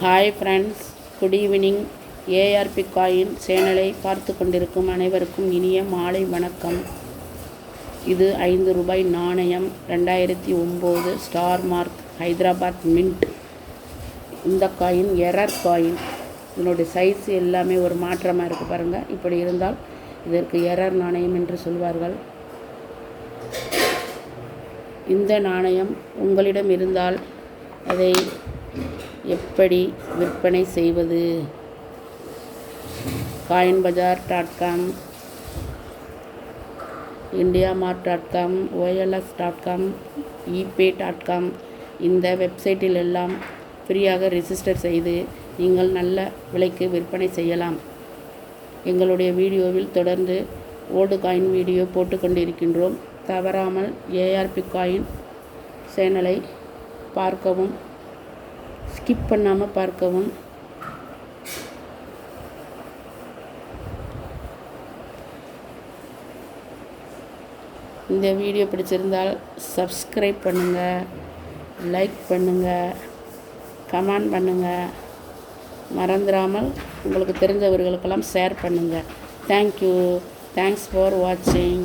Hi friends good evening ARP coin சேனலை பார்த்து கொண்டிருக்கும் அனைவருக்கும் இனிய மாலை வணக்கம். இது ஐந்து ரூபாய் நாணயம் ரெண்டாயிரத்தி ஒம்பது ஸ்டார் மார்க் ஹைதராபாத் மின்ட் இந்த காயின் எரர் காயின் இதனுடைய சைஸ் எல்லாமே ஒரு மாற்றமாக இருக்குது பாருங்கள் இப்படி இருந்தால் இதற்கு எரர் நாணயம் என்று சொல்வார்கள். இந்த நாணயம் உங்களிடம் இருந்தால் அதை எப்படி விற்பனை செய்வது? Coin bazaar dot com India mart dot com OLS dot com eBay dot com இந்த வெப்சைட்டில் எல்லாம் ஃப்ரீயாக ரிஜிஸ்டர் செய்து நீங்கள் நல்ல விலைக்கு விற்பனை செய்யலாம். எங்களுடைய வீடியோவில் தொடர்ந்து ஓல்டு காயின் வீடியோ போட்டுக்கொண்டிருக்கின்றோம் தவறாமல் ஏஆர்பி காயின் சேனலை பார்க்கவும் ஸ்கிப் பண்ணாமல் பார்க்கவும். இந்த வீடியோ பிடிச்சிருந்தால் சப்ஸ்கிரைப் பண்ணுங்கள் லைக் பண்ணுங்கள் கமெண்ட் பண்ணுங்கள் மறந்துடாமல் உங்களுக்கு தெரிஞ்சவர்களுக்கெல்லாம் ஷேர் பண்ணுங்கள் தேங்க்யூ தேங்க்ஸ் ஃபார் வாட்சிங்